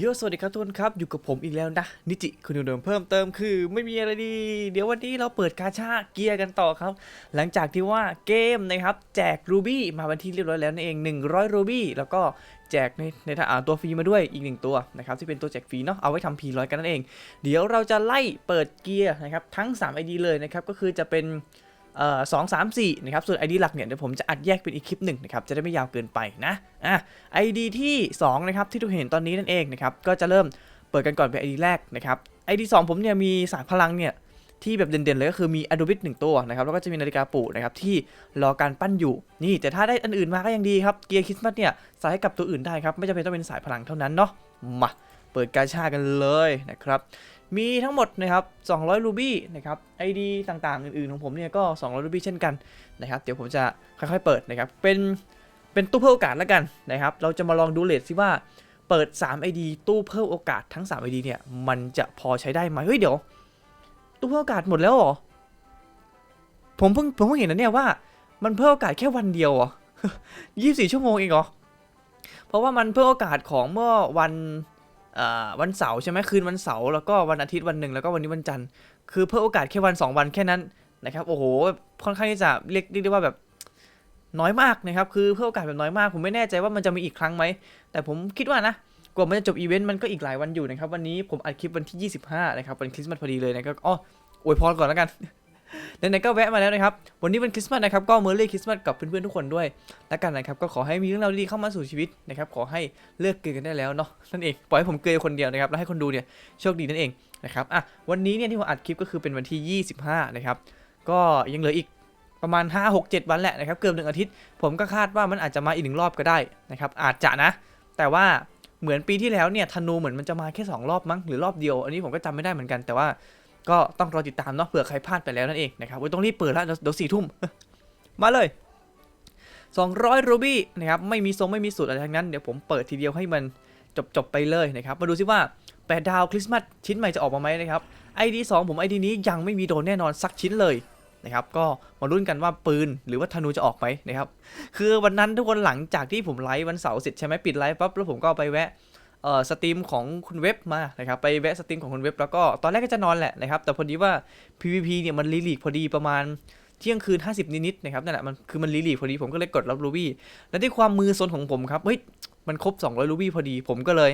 โยสวัสดีครับทุกคนครับ อยู่กับผมอีกแล้วนะ นิจิคุณเดิมเพิ่มเติมคือ ไม่มีอะไรดี เดี๋ยววันนี้เราเปิดกาชาเกียร์กันต่อครับ หลังจากที่ว่าเกมนะครับแจกรูบี้มาวันที่เรียบร้อยแล้วนั่นเอง 100 รูบี้แล้วก็แจกในในทาอ่าตัวฟรีมาด้วยอีกหนึ่งตัวนะครับที่เป็นตัวแจกฟรีเนาะเอาไว้ทำพีร้อยกันนั่นเอง เดี๋ยวเราจะไล่เปิดเกียร์นะครับทั้ง 3 ID เลยนะครับก็คือจะเป็น สองสามสี่นะครับ ส่วน ID หลักเนี่ยเดี๋ยวผมจะอัดแยกเป็นอีกคลิปหนึ่งนะครับ จะได้ไม่ยาวเกินไปนะอะ ID ที่2นะครับที่ทุกเห็นตอนนี้นั่นเองนะครับ ก็จะเริ่มเปิดกันก่อนเป็น ID แรกนะครับ ID 2 ผมเนี่ยมีสายพลังเนี่ยที่แบบเด่นๆเลยก็คือมี a d o b i t 1ตัวนะครับแล้วก็จะมีนาฬิกาปู่นะครับที่รอการปั้นอยู่นี่แต่ถ้าได้อันอื่นมาก็ยังดีครับเกียร์คริสต์มาสเนี่ยใส่ให้กับตัวอื่นได้ครับไม่จำเป็นต้องเป็นสายพลังเท่านั้นเนาะมาเปิดกาชากันเลยนะครับ มีทั้งหมดนะครับ200รูบี้นะครับ ID ต่างๆ อื่นๆ ของผมเนี่ยก็ 200รูบี้เช่นกันนะครับ เดี๋ยวผมจะค่อยๆเปิดนะครับ เป็นเป็นตู้เพิ่มโอกาสแล้วกันนะครับ เราจะมาลองดูเลทซิว่าเปิด 3 ID ตู้เพิ่มโอกาสทั้ง 3 ID เนี่ยมันจะพอใช้ได้ไหมเฮ้ยเดี๋ยว ตู้เพิ่มโอกาสหมดแล้วเหรอ ผมเพิ่งผมเพิ่งเห็นนะเนี่ยว่ามันเพิ่มโอกาสแค่วันเดียวเหรอ24 ชั่วโมงเองเหรอ เพราะว่ามันเพิ่มโอกาสของเมื่อวัน วันเสาร์ใช่ไหมคืนวันเสาร์แล้วก็วันอาทิตย์วันหนึ่งแล้วก็วันนี้วันจันทร์คือเพิ่มโอกาสแค่วัน 2 วันแค่นั้นนะครับโอ้โหค่อนข้างที่จะเรียกเรียกได้ว่าแบบน้อยมากนะครับคือเพื่อโอกาสแบบน้อยมาก ผมไม่แน่ใจว่ามันจะมีอีกครั้งไหมแต่ผมคิดว่านะกว่ามันจะจบอีเวนต์มันก็อีกหลายวันอยู่นะครับวันนี้ผมอัดคลิปวันที่ 25นะครับวันคริสต์มาสพอดีเลยนะครับอ๋ออวยพรก่อนแล้วกัน ไหนๆก็แวะมาแล้วนะครับ วันนี้วันคริสต์มาสนะครับ ก็เมอร์รี่คริสต์มาสกับเพื่อนๆทุกคนด้วย แล้วกันนะครับ ก็ขอให้มีเรื่องราวดีๆเข้ามาสู่ชีวิตนะครับ ขอให้เลิกเกยกันได้แล้วเนาะ นั่นเอง ปล่อยให้ผมเกยคนเดียวนะครับ แล้วให้คนดูเนี่ยโชคดีนั่นเองนะครับ อะ วันนี้เนี่ยที่ผมอัดคลิปก็คือเป็นวันที่ 25 นะครับ ก็ยังเหลืออีกประมาณ 5 6 7 วันแหละนะครับ เกือบหนึ่งอาทิตย์ ผมก็คาดว่ามันอาจจะมาอีกหนึ่งรอบก็ได้นะครับ อาจจะนะ แต่ว่าเหมือนปีที่แล้วเนี่ยธนูเหมือนมันจะมาแค่ 2 รอบมั้งหรือรอบเดียว อันนี้ผมก็จำไม่ได้เหมือนกันแต่ว่า ก็ต้องรอติดตามเนาะเผื่อใครพลาดไปแล้วนั่นเองนะครับอุ๊ยต้องรีบเปิดแล้วเดี๋ยวสี่ทุ่มมาเลย 200รูบี้นะครับไม่มีทรงไม่มีสูตรอะไรทั้งนั้นเดี๋ยวผมเปิดทีเดียวให้มันจบจบไปเลยนะครับมาดูซิว่า8ดาวคริสต์มาสชิ้นใหม่จะออกมาไหมนะครับ ID 2 ผม ID นี้ยังไม่มีโดนแน่นอนสักชิ้นเลยนะครับก็มาลุ้นกันว่าปืนหรือว่าธนูจะออกไหมนะครับคือวันนั้นทุกคนหลังจากที่ผมไลฟ์วันเสาร์เสร็จใช่ไหมปิดไลฟ์ปั๊บแล้วผมก็ไปแวะ เอ่อสตรีมของคุณเว็บมานะครับไปแวะสตรีมของคุณเว็บแล้วก็ตอนแรกก็จะนอนแหละนะครับแต่พอดีว่า PVP เนี่ยมันรีลีกพอดีประมาณเที่ยงคืน 50 นิดๆนะครับนั่นแหละมันคือมันรีลีกพอดีผมก็เลยกดรับรูบี้และที่ความมือซนของผมครับเฮ้ยมันครบ 200รูบี้พอดีผมก็เลย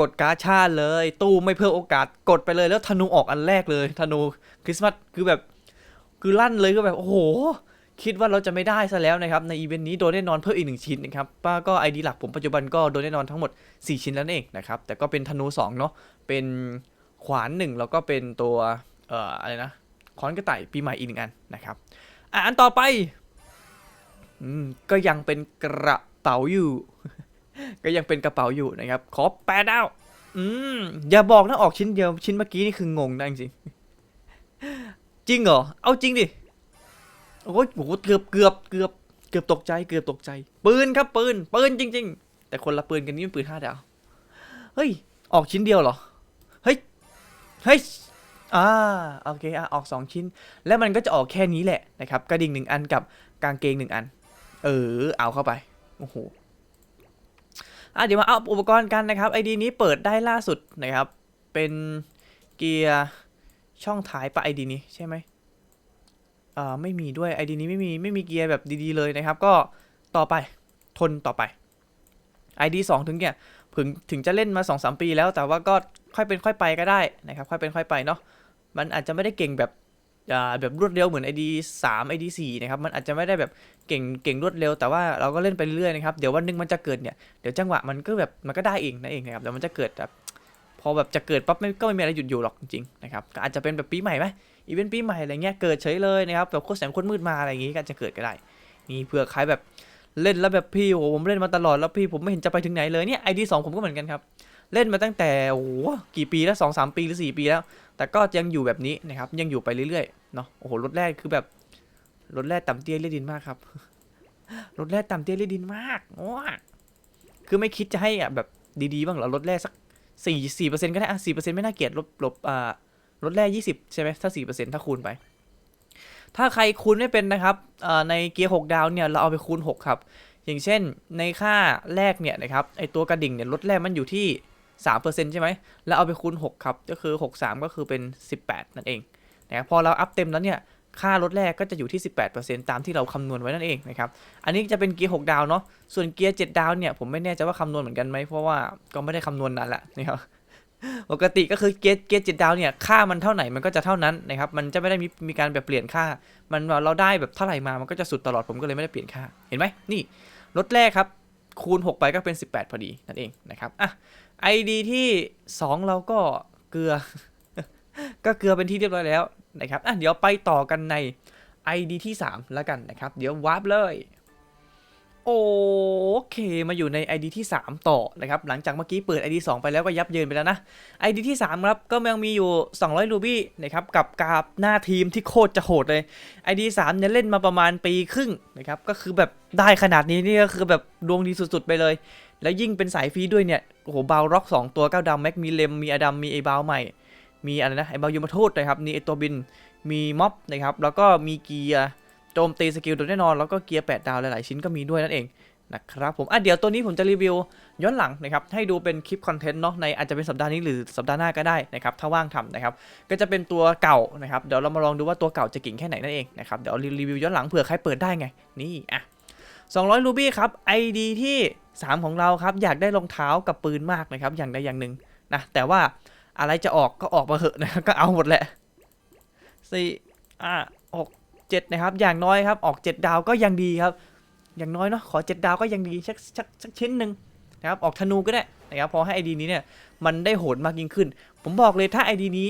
กดกาชาเลย ตู้ไม่เพิ่มโอกาสกดไปเลยแล้วธนูออกอันแรกเลยธนูคริสต์มาสคือแบบ คือลั่นเลยก็แบบโอ้โห คิดว่าเราจะไม่ได้ซะแล้วนะครับ ในอีเวนต์นี้โดนแน่นอนเพิ่มอีกหนึ่งชิ้นนะครับป้าก็ไอดีหลักผมปัจจุบันก็โดนแน่นอนทั้งหมด 4 ชิ้นแล้วนั่นเองนะครับ แต่ก็เป็นธนู2เนาะเป็นขวานหนึ่งแล้วก็เป็นตัวเอ่ออะไรนะค้อนกระต่ายปีใหม่อีกหนึ่งอันนะครับอะอันต่อไปอืมก็ยังเป็นกระเป๋าอยู่ ก็ยังเป็นกระเป๋าอยู่นะครับ ขอแปดดาวอืมอย่าบอกนะออกชิ้นเดียวชิ้นเมื่อกี้นี่คืองงนะจริงจริงเหรอเอาจริงดิ โอ้ยโหเกือบเกือบเกือบเกือบตกใจเกือบตกใจ ปืนครับปืนปืนจริง ๆ แต่คนละปืนกันนี่มันปืนห้าดาวเฮ้ยออกชิ้นเดียวเหรอเฮ้ยเฮ้ยอ่าโอเคอะออกสองชิ้น แล้วมันก็จะออกแค่นี้แหละนะครับกระดิ่งหนึ่งอันกับกางเกงหนึ่งอัน เออเอาเข้าไปโอ้โหอะเดี๋ยวมาเอาอุปกรณ์กันนะครับไอดีนี้เปิดได้ล่าสุดนะครับเป็นเกียร์ช่องท้ายปะไอดีนี้ใช่ไหม อ่าไม่มีด้วยไอดีนี้ไม่มีไม่มีเกียร์แบบดีๆเลยนะครับ ก็ต่อไปทนต่อไป ID 2 ถึงเนี่ยถึงถึงจะเล่นมา 2-3 ปีแล้วแต่ว่าก็ค่อยเป็นค่อยไปก็ได้นะครับ ค่อยเป็นค่อยไปเนาะมันอาจจะไม่ได้เก่งแบบอ่าแบบรวดเร็วเหมือน ID 3 ID 4นะครับ มันอาจจะไม่ได้แบบเก่งเก่งรวดเร็ว แต่ว่าเราก็เล่นไปเรื่อยนะครับ เดี๋ยววันหนึงมันจะเกิดเนี่ย เดี๋ยวจังหวะมันก็แบบมันก็ได้เองนั่นเองนะครับเดี๋ยวมันจะเกิดแบบพอแบบจะเกิดปั๊บไม่ก็ไม่มีอะไรหยุดอยู่หรอกจริงๆนะครับ ก็อาจจะเป็นแบบปีใหม่ไหม อีเวนต์ปีใหม่อะไรเงี้ยเกิดเฉยเลยนะครับแบบโคตรแสงโคตรมืดมาอะไรอย่างงี้ก็จะเกิดก็ได้ นี่เผื่อใครแบบเล่นแล้วแบบพี่โอ้โหผมเล่นมาตลอดแล้วพี่ผมไม่เห็นจะไปถึงไหนเลยเนี่ยไอดีสองผมก็เหมือนกันครับเล่นมาตั้งแต่โอ้โหกี่ปีแล้วสองสามปีหรือสี่ปีแล้ว แต่ก็ยังอยู่แบบนี้นะครับยังอยู่ไปเรื่อยๆเนาะโอ้โหรถแรกคือแบบรถแรกต่ำเตี้ยเลียดินมากครับรถแรกต่ำเตี้ยเลียดินมากว้าคือไม่คิดจะให้อะแบบดีๆบ้างเหรอรถแรกสักสี่สี่เปอร์เซ็นต์ก็ได้อะสี่เปอร์เซ็นต์ไม่น่าเกลียดลบลบอ่า รถแรกยี่สิบใช่ไหมถ้าสี่เปอร์เซ็นต์ถ้าคูณไป ถ้าใครคูณไม่เป็นนะครับในเกียร์หกดาวเนี่ยเราเอาไปคูณหกครับอย่างเช่นในค่าแรกเนี่ยนะครับไอตัวกระดิ่งเนี่ยรถแรกมันอยู่ที่3%ใช่ไหมแล้วเอาไปคูณ6ครับก็คือ63ก็คือเป็น18นั่นเองนะครับพอเราอัพเต็มแล้วเนี่ยค่ารถแรกก็จะอยู่ที่ 18%ตามที่เราคำนวณไว้นั่นเองนะครับ อันนี้จะเป็นเกียร์ 6 ดาวเนาะ ส่วนเกียร์ 7 ดาวเนี่ยผมไม่แน่ใจว่าคำนวณเหมือนกันไหมเพราะว่าก็ไม่ได้คำนวณนานละนะครับ ปกติก็คือเกียร์เกียร์7ดาวเนี่ยค่ามันเท่าไหนมันก็จะเท่านั้นนะครับมันจะไม่ได้มีมีการแบบเปลี่ยนค่า มันเราได้แบบเท่าไหร่มามันก็จะสุดตลอดผมก็เลยไม่ได้เปลี่ยนค่าเห็นไหมนี่รถแรกครับคูณ 6 ไปก็เป็น 18 พอดีนั่นเองนะครับอะ ID ที่ 2 เราก็เกลือ ก็เกลือเป็นที่เรียบร้อยแล้วนะครับอะเดี๋ยวไปต่อกันใน ID ที่ 3 แล้วกันนะครับ เดี๋ยววาร์ปเลย โอเค มาอยู่ใน ID ที่ 3 ต่อนะครับ หลังจากเมื่อกี้เปิด ID 2 ไปแล้วก็ยับเยินไปแล้วนะ ID ที่ 3 ครับ ก็ยังมีอยู่ 200 รูบี้นะครับ กับกราบหน้าทีมที่โคตรจะโหดเลย ID 3เนี่ยเล่นมาประมาณปีครึ่งนะครับ ก็คือแบบได้ขนาดนี้นี่ก็คือแบบดวงดีสุด ๆ ไปเลย แล้วยิ่งเป็นสายฟรีด้วยเนี่ย โอ้โห บาวร็อก 2 ตัวก้าวดำแม็กมีเลม มีอดัม มีไอบาวใหม่ มีอะไรนะ ไอบาวยมาทูตนะครับ มีไอตัวบิน มีม็อบนะครับ แล้วก็มีเกียร์ โจมตีสกิลโดยแน่นอน แล้วก็เกียร์8ดาวหลาย ๆ ชิ้นก็มีด้วยนั่นเองนะครับผมอะเดี๋ยวตัวนี้ผมจะรีวิวย้อนหลังนะครับให้ดูเป็นคลิปคอนเทนต์เนาะในอาจจะเป็นสัปดาห์นี้หรือสัปดาห์หน้าก็ได้นะครับถ้าว่างทำนะครับก็จะเป็นตัวเก่านะครับเดี๋ยวเรามาลองดูว่าตัวเก่าจะเก่งแค่ไหนนั่นเองนะครับเดี๋ยวรีวิวย้อนหลังเผื่อใครเปิดได้ไงนี่อะ200รูบี้ครับ ID ที่ 3 ของเราครับอยากได้รองเท้ากับปืนมากนะครับอย่างใดอย่างหนึ่งนะแต่ว่าอะไรจะออกก็ออกมาเหอะนะครับก็เอาหมดแหละสี่อะหก เจ็ดนะครับ อย่างน้อยครับ ออก 7 ดาวก็ยังดีครับ อย่างน้อยเนาะ ขอ 7 ดาวก็ยังดีสักสักสักชิ้นหนึ่งนะครับ ออกธนูก็ได้นะครับพอให้ ID นี้เนี่ย มันได้โหดมากยิ่งขึ้น ผมบอกเลยถ้า ID นี้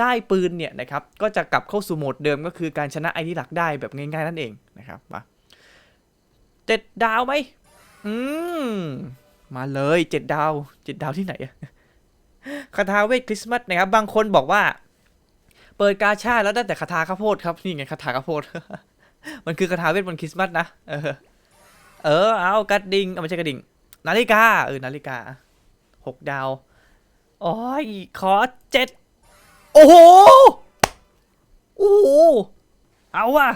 ได้ปืนเนี่ยนะครับ ก็จะกลับเข้าสู่โหมดเดิมก็คือการชนะ ID หลักได้แบบง่ายๆนั่นเองนะครับ มาเจ็ดดาวไหมอืม มาเลยเจ็ดดาวเจ็ดดาวที่ไหนอะคาถาเวทคริสต์มาสนะครับ บางคนบอกว่า เปิดกาชาแล้วได้แต่คาถาข้าวโพดครับนี่ไงคาถาข้าวโพด มันคือคาถาเวทบนคริสต์มาสนะเออเออเอากระดิ่งเอาไม่ใช่กระดิ่งนาฬิกาเออนาฬิกาหกดาวโอ้ยขอเจ็ดโอ้โหโอ้โหเอาว่ะ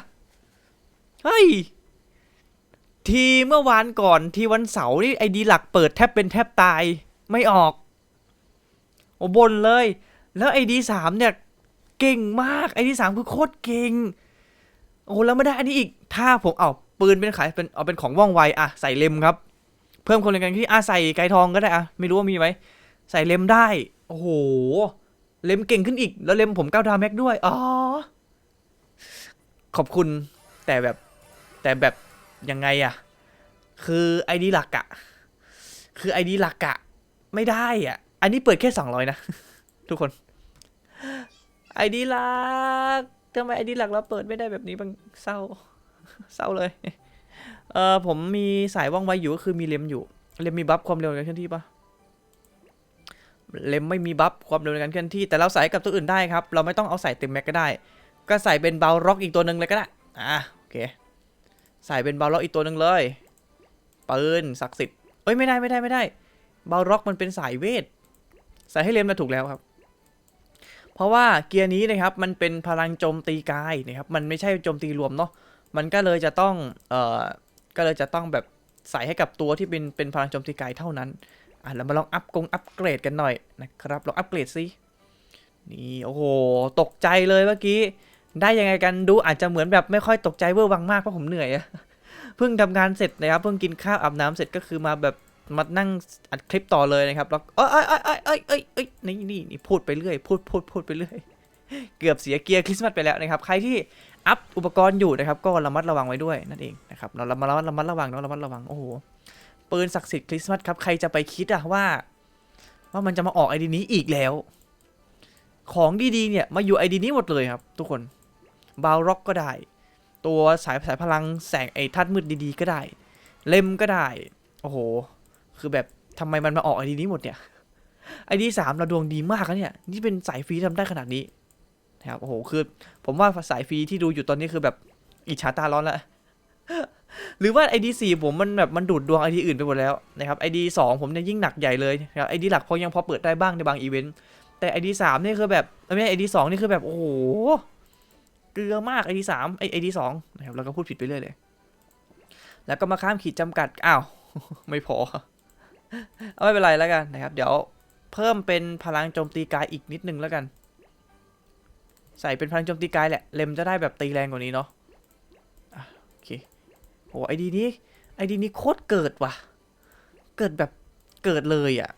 เฮ้ยทีเมื่อวานก่อนทีวันเสาร์นี่ไอดีหลักเปิดแทบเป็นแทบตายไม่ออก โอ้บนเลย แล้วไอดีสามเนี่ย เก่งมาก ไอดีสามคือโคตรเก่ง โอ้แล้วไม่ได้อันนี้อีก ถ้าผมเอาปืนเป็นขายเป็นเอาเป็นของว่องไวอะใส่เล็มครับ เพิ่มคนในการที่อาใส่ไกทองก็ได้อะไม่รู้ว่ามีไหมใส่เล็มได้ โอ้โห เล็มเก่งขึ้นอีก แล้วเล็มผมก้าวดาวแม็กด้วย อ๋อ ขอบคุณแต่แบบแต่แบบยังไงอะคือไอดีหลักอะคือไอดีหลักอะไม่ได้อะอันนี้เปิดแค่สองร้อยนะ ทุกคน ไอดีหลักทำไมไอดีหลักเราเปิดไม่ได้แบบนี้บ้างเศร้าเศร้าเลยเออผมมีสายว่องไวอยู่ก็คือมีเลมอยู่เลมมีบัฟความเร็วในการเคลื่อนที่ปะเลมไม่มีบัฟความเร็วในการเคลื่อนที่แต่เราใส่กับตัวอื่นได้ครับ เราไม่ต้องเอาใส่เต็มแม็กก็ได้ ก็ใส่เป็นเบลร็อกอีกตัวหนึ่งเลยก็ได้อะโอเคใส่เป็นเบลร็อกอีกตัวหนึ่งเลยปืนศักดิ์สิทธิ์เอ้ยไม่ได้ไม่ได้ไม่ได้เบลร็อกมันเป็นสายเวทใส่ให้เลมนะถูกแล้วครับ เพราะว่าเกียร์นี้นะครับมันเป็นพลังโจมตีกายนะครับมันไม่ใช่โจมตีรวมเนาะมันก็เลยจะต้องเอ่อก็เลยจะต้องแบบใส่ให้กับตัวที่เป็นเป็นพลังโจมตีกายเท่านั้นอะเรามาลองอัพกงอัพเกรดกันหน่อยนะครับลองอัพเกรดสินี่โอ้โหตกใจเลยเมื่อกี้ ได้ยังไงกันดูอาจจะเหมือนแบบไม่ค่อยตกใจเวอร์วังมากเพราะผมเหนื่อยอะเพิ่งทำงานเสร็จนะครับเพิ่งกินข้าวอาบน้ำเสร็จก็คือมาแบบ มานั่งอัดคลิปต่อเลยนะครับแล้วเอ้ยเอ้ยเอ้ยเอ้ยเอ้ยเอ้ยเอ้ยนี่นี่นี่พูดไปเรื่อย พูดพูดพูดไปเรื่อย เกือบเสียเกียร์คริสต์มาสไปแล้วนะครับ ใครที่อัพอุปกรณ์อยู่นะครับ ก็ระมัดระวังไว้ด้วยนั่นเองนะครับ เราระมัดระมัดระมัดระวังเนาะระมัดระวัง โอ้โห ปืนศักดิ์สิทธิ์คริสต์มาสครับ ใครจะไปคิดอะว่า ว่ามันจะมาออกไอดีนี้อีกแล้ว ของดีๆเนี่ยมาอยู่ไอดีนี้หมดเลยครับ ทุกคน บาวร็อกก็ได้ ตัวสายสายพลังแสงไอ้ทัดมืดดีๆก็ได้ เล่มก็ได้ โอ้โห คือแบบทำไมมันมาออกไอดีนี้หมดเนี่ยไอดีสามเราดวงดีมากนะเนี่ย นี่เป็นสายฟรีทำได้ขนาดนี้นะครับโอ้โหคือ ผมว่าสายฟรีที่ดูอยู่ตอนนี้คือแบบอิจฉาตาร้อนละหรือว่า ID 4ผมมันแบบมันดูดดวง ID อื่นไปหมดแล้วนะครับ ID 2ผมเนี่ยยิ่งหนักใหญ่เลยนะครับ ID หลักพอยังพอเปิดได้บ้างในบางอีเวนต์แต่ ID 3นี่คือแบบไม่ใช่ ID 2นี่คือแบบโอ้โหเกลือมาก ID 3ไอ ID 2นะครับแล้วก็พูดผิดไปเรื่อยเลย แล้วก็มาข้ามขีดจำกัดอ้าวไม่พอ เอาไม่เป็นไรแล้วกันนะครับ เดี๋ยวเพิ่มเป็นพลังโจมตีกายอีกนิดนึงแล้วกัน ใส่เป็นพลังโจมตีกายแหละ เลมจะได้แบบตีแรงกว่านี้เนาะโอเคโอ้ไอดีนี้ไอดีนี้โคตรเกิดว่ะ เกิดแบบเกิดเลยอะ่ะ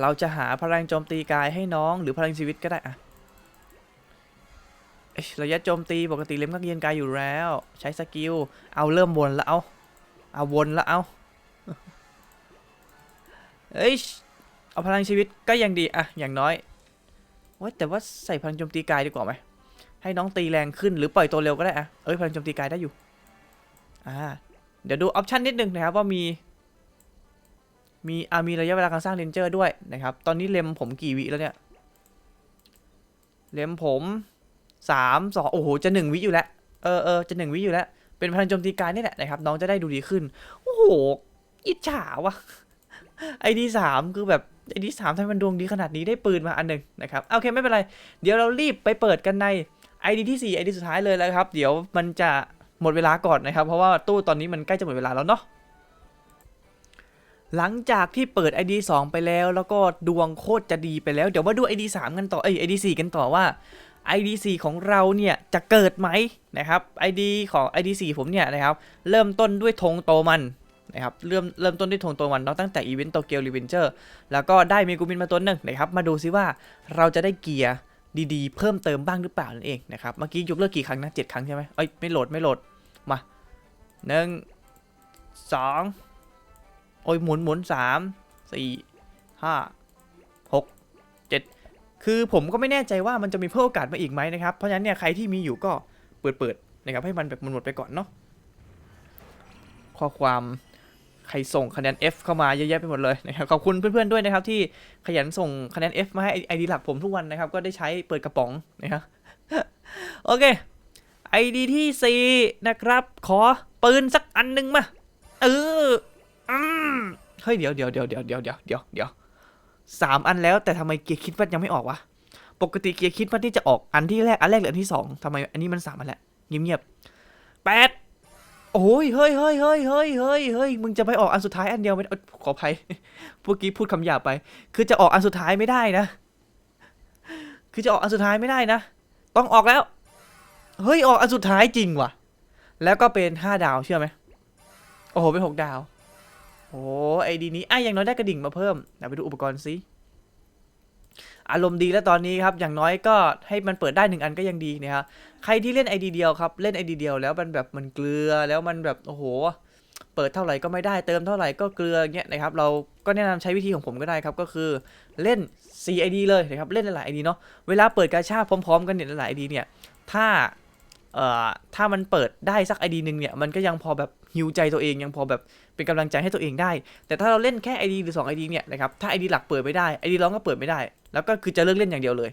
เราจะหาพลังโจมตีกายให้น้องหรือพลังชีวิตก็ได้อะระยะโจมตีปกติเล็มก็เยียนกายอยู่แล้ว ใช้สกิล เอาเริ่มวนแล้วเอาเอาวนแล้วเอา เอ้ย เอาพลังชีวิตก็ยังดีอะอย่างน้อยว่าแต่ว่าใส่พลังโจมตีกายดีกว่าไหมให้น้องตีแรงขึ้นหรือปล่อยตัวเร็วก็ได้อะเอ้ยพลังโจมตีกายได้อยู่ อ่า เดี๋ยวดูออปชันนิดนึงนะครับว่ามี มีอามีระยะเวลาการสร้างเรนเจอร์ด้วยนะครับ ตอนนี้เลมผมกี่วิแล้วเนี่ย เลมผมสามสองโอ้โห จะหนึ่งวิอยู่แล้ว เออเออจะหนึ่งวิอยู่แล้ว เป็นพลังโจมตีกายนี่แหละนะครับ น้องจะได้ดูดีขึ้น โอ้โห อิจฉาว่ะ ไอดีสามคือแบบไอดีสามทำไมมันดวงดีขนาดนี้ได้ปืนมาอันหนึ่งนะครับโอเคไม่เป็นไร เดี๋ยวเรารีบไปเปิดกันในไอดีที่สี่ไอดีสุดท้ายเลยแล้วครับ เดี๋ยวมันจะหมดเวลาก่อนนะครับ เพราะว่าตู้ตอนนี้มันใกล้จะหมดเวลาแล้วเนาะหลังจากที่เปิด ID 2 ไปแล้ว แล้วก็ดวงโคตรจะดีไปแล้ว เดี๋ยวมาดู ID 3 กันต่อเอ้ย ID 4 กันต่อว่า ID 4 ของเราเนี่ยจะเกิดไหมนะครับ ID ของ ID 4 ผมเนี่ยนะครับ เริ่มต้นด้วยธงโตมัน นะครับเริ่มเริ่มต้นด้วยธงโตมันเนาะตั้งแต่อีเวนต์โตเกียวรีเวนเจอร์แล้วก็ได้เมกูมินมาตัวหนึ่งนะครับมาดูซิว่าเราจะได้เกียร์ดีๆ เพิ่มเติมบ้างหรือเปล่านั่นเองนะครับเมื่อกี้ยกเลิกกี่ครั้งนะเจ็ดครั้งใช่ไหมเอ้ยไม่โหลดไม่โหลดมาหนึ่งสองโอ้ยหมุนหมุนสามสี่ห้าหกเจ็ดคือผมก็ไม่แน่ใจว่ามันจะมีเพิ่มโอกาสมาอีกไหมนะครับ เพราะฉะนั้นเนี่ยใครที่มีอยู่ก็เปิดเปิดๆนะครับให้มันแบบมันหมดไปก่อนเนาะข้อความ ใครส่งคะแนน F เข้ามาเยอะแยะไปหมดเลยนะครับขอบคุณเพื่อนๆด้วยนะครับที่ขยันส่งคะแนน F มาให้ไอดีหลักผมทุกวันนะครับก็ได้ใช้เปิดกระป๋องนะครับโอเคไอดีที่ 4 นะครับ ขอปืนสักอันหนึงมาเอออืมเฮ้ยเดี๋ยวเดี๋ยวเดี๋ยวเดี๋ยวเดี๋ยวเดี๋ยวเดี๋ยวเดี๋ยวสามอันแล้วแต่ทำไมเกียร์คิดว่ายังไม่ออกวะปกติเกียร์คิดว่าที่จะออกอันที่แรกอันแรกหรืออันที่สองทำไมอันนี้มันสามอันแล้วเงียบเงียบๆแปด โอ้ยเฮ้ยเฮ้ยเฮ้ยเฮ้ยเฮ้ยเฮ้ยมึงจะไปออกอันสุดท้ายอันเดียวไม่ได้ขออภัยเมื่อกี้พูดคำหยาบไป คือจะออกอันสุดท้ายไม่ได้นะ คือจะออกอันสุดท้ายไม่ได้นะ ต้องออกแล้ว เฮ้ยออกอันสุดท้ายจริงว่ะ แล้วก็เป็นห้าดาวเชื่อไหมโอ้โหเป็นหกดาว โอ้ไอดีนี้ไอะอย่างน้อยได้กระดิ่งมาเพิ่มเดี๋ยวไปดูอุปกรณ์ซิ อารมณ์ดีแล้วตอนนี้ครับอย่างน้อยก็ให้มันเปิดได้หนึ่งอันก็ยังดีนะครับใครที่เล่นไอดีเดียวครับเล่นไอดีเดียวแล้วมันแบบมันเกลือแล้วมันแบบโอ้โห เปิดเท่าไหร่ก็ไม่ได้เติมเท่าไหร่ก็เกลือเงี้ยนะครับเราก็แนะนำใช้วิธีของผมก็ได้ครับก็คือเล่น 4ID เลยนะครับเล่นหลายๆ ID เนาะเวลาเปิดกาชาพร้อมๆ กันเนี่ยหลายๆ ID เนี่ยถ้าเอ่อถ้ามันเปิดได้สัก ID หนึ่งเนี่ยมันก็ยังพอแบบฮิวใจตัวเองยังพอแบบ เป็นกำลังใจให้ตัวเองได้ แต่ถ้าเราเล่นแค่ ID หรือ2 ID เนี่ยนะครับถ้า ID หลักเปิดไม่ได้ ID รองก็เปิดไม่ได้ แล้วก็คือจะเลิกเล่นอย่างเดียวเลย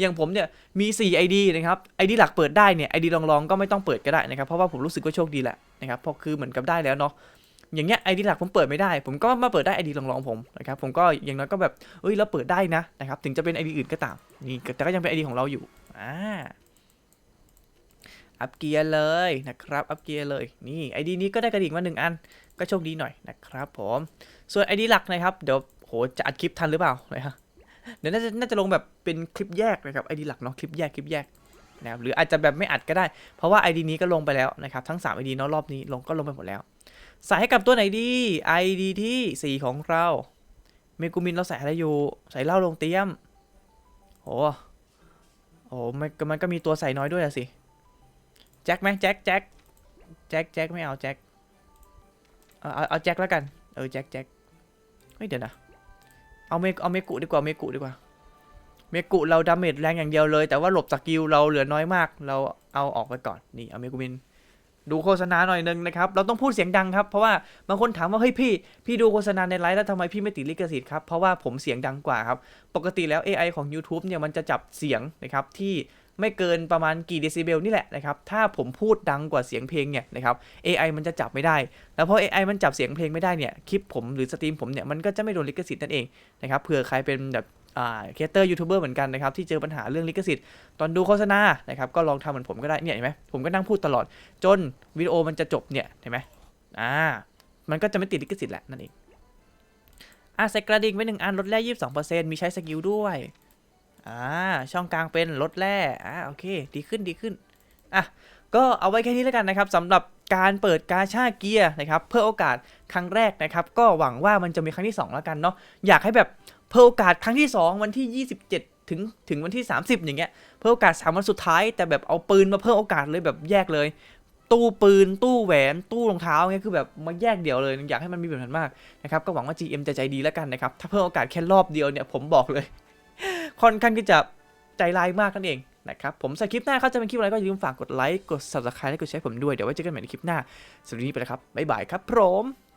อย่างผมเนี่ยมี 4 ID นะครับ ID หลักเปิดได้เนี่ย ID รองๆก็ไม่ต้องเปิดก็ได้นะครับเพราะว่าผมรู้สึกว่าโชคดีแหละนะครับเพราะคือเหมือนกับได้แล้วเนาะอย่างเงี้ย ID หลักผมเปิดไม่ได้ ผมก็มาเปิดได้ ID รองๆผมนะครับผมก็อย่างน้อยก็แบบเอ้ยเราเปิดได้นะนะครับถึงจะเป็น ID อื่นก็ตามนี่แต่ก็ยังเป็น ID ของเราอยู่อ่าอัพเกียร์เลยนะครับอัพเกียร์เลยนี่ ID นี้ก็ได้กระดิ่งมาหนึ่งอัน ก็โชคดีหน่อยนะครับ ผม ส่วน ID หลักนะครับ เดี๋ยวโหจะอัดคลิปทันหรือเปล่านะครับเดี๋ยวน่าจะน่าจะลงแบบเป็นคลิปแยกนะครับ ID หลักเนาะคลิปแยกคลิปแยกนะครับหรืออาจจะแบบไม่อัดก็ได้ เพราะว่า ID นี้ก็ลงไปแล้วนะครับ ทั้ง3 ID เนาะรอบนี้ลงก็ลงไปหมดแล้ว ใส่ให้กับตัวไหนดี ID ที่ 4 ของเราเมกูมินเราใส่อะไรอยู่ ใส่เหล้าลงเตรียมโอ้โอ้มันก็มันก็มีตัวใส่น้อยด้วยอะสิ แจ็คไหมแจ็คแจ็คแจ็คแจ็คไม่เอาแจ็ค เอาเอาเอาแจ็คแล้วกัน เออแจ็คแจ็คเฮ้ยเดี๋ยวนะ เอาเมเอาเมกุดีกว่าเมกุดีกว่า เมกุเราดาเมจแรงอย่างเดียวเลย แต่ว่าหลบสกิลเราเหลือน้อยมาก เราเอาออกไปก่อน นี่เอาเมกุมิน ดูโฆษณาหน่อยนึงนะครับ เราต้องพูดเสียงดังครับ เพราะว่าบางคนถามว่าเฮ้ยพี่ พี่ดูโฆษณาในไลฟ์แล้วทำไมพี่ไม่ติดลิขสิทธิ์ครับ เพราะว่าผมเสียงดังกว่าครับ ปกติแล้ว AI ของ YouTube เนี่ยมันจะจับเสียงนะครับที่ ไม่เกินประมาณกี่เดซิเบลนี่แหละนะครับ ถ้าผมพูดดังกว่าเสียงเพลงเนี่ยนะครับ AI มันจะจับไม่ได้ แล้วพอ AI มันจับเสียงเพลงไม่ได้เนี่ย คลิปผมหรือสตรีมผมเนี่ย มันก็จะไม่โดนลิขสิทธิ์นั่นเองนะครับ เผื่อใครเป็นแบบอ่าเคเตอร์ยูทูบเบอร์เหมือนกันนะครับ ที่เจอปัญหาเรื่องลิขสิทธิ์ ตอนดูโฆษณานะครับ ก็ลองทำเหมือนผมก็ได้ เนี่ยเห็นไหมผมก็นั่งพูดตลอด จนวิดีโอมันจะจบเนี่ย เห็นไหมอ่า มันก็จะไม่ติดลิขสิทธิ์แหละนั่นเองอะใส่กระดิ่งไว้หนึ่งอันลดแร่ยี่สิบสองเปอร์เซ็นต์มีใช้สกิลด้วย อ่าช่องกลางเป็นลดแร่อ่าโอเค ดีขึ้นดีขึ้นอะก็เอาไว้แค่นี้แล้วกันนะครับสำหรับการเปิดกาชาเกียร์นะครับเพื่อโอกาสครั้งแรกนะครับ ก็หวังว่ามันจะมีครั้งที่ 2 แล้วกันเนาะอยากให้แบบเพื่อโอกาสครั้งที่ 2 วันที่ 27 ถึงถึงวันที่ 30 อย่างเงี้ยเพื่อโอกาสสามวันสุดท้าย แต่แบบเอาปืนมาเพิ่มโอกาสเลยแบบแยกเลย ตู้ปืน ตู้แหวน ตู้รองเท้าเงี้ยคือแบบมาแยกเดี่ยวเลย อยากให้มันมีแบบนั้นมากนะครับก็หวังว่า GM จะใจดีแล้วกันนะครับถ้าเพิ่มโอกาสแค่รอบเดียวเนี่ยผมบอกเลย ค่อนข้างที่จะใจร้ายมากนั่นเองนะครับผมสคลิปหน้าเขาจะเป็นคลิปอะไรก็อย่าลืมฝากกดไลค์กด subscribe และกดแชร์ผมด้วย เดี๋ยวไว้เจอกันใหม่ในคลิปหน้าสวัสดีไปแล้วครับบ๊ายบายครับผม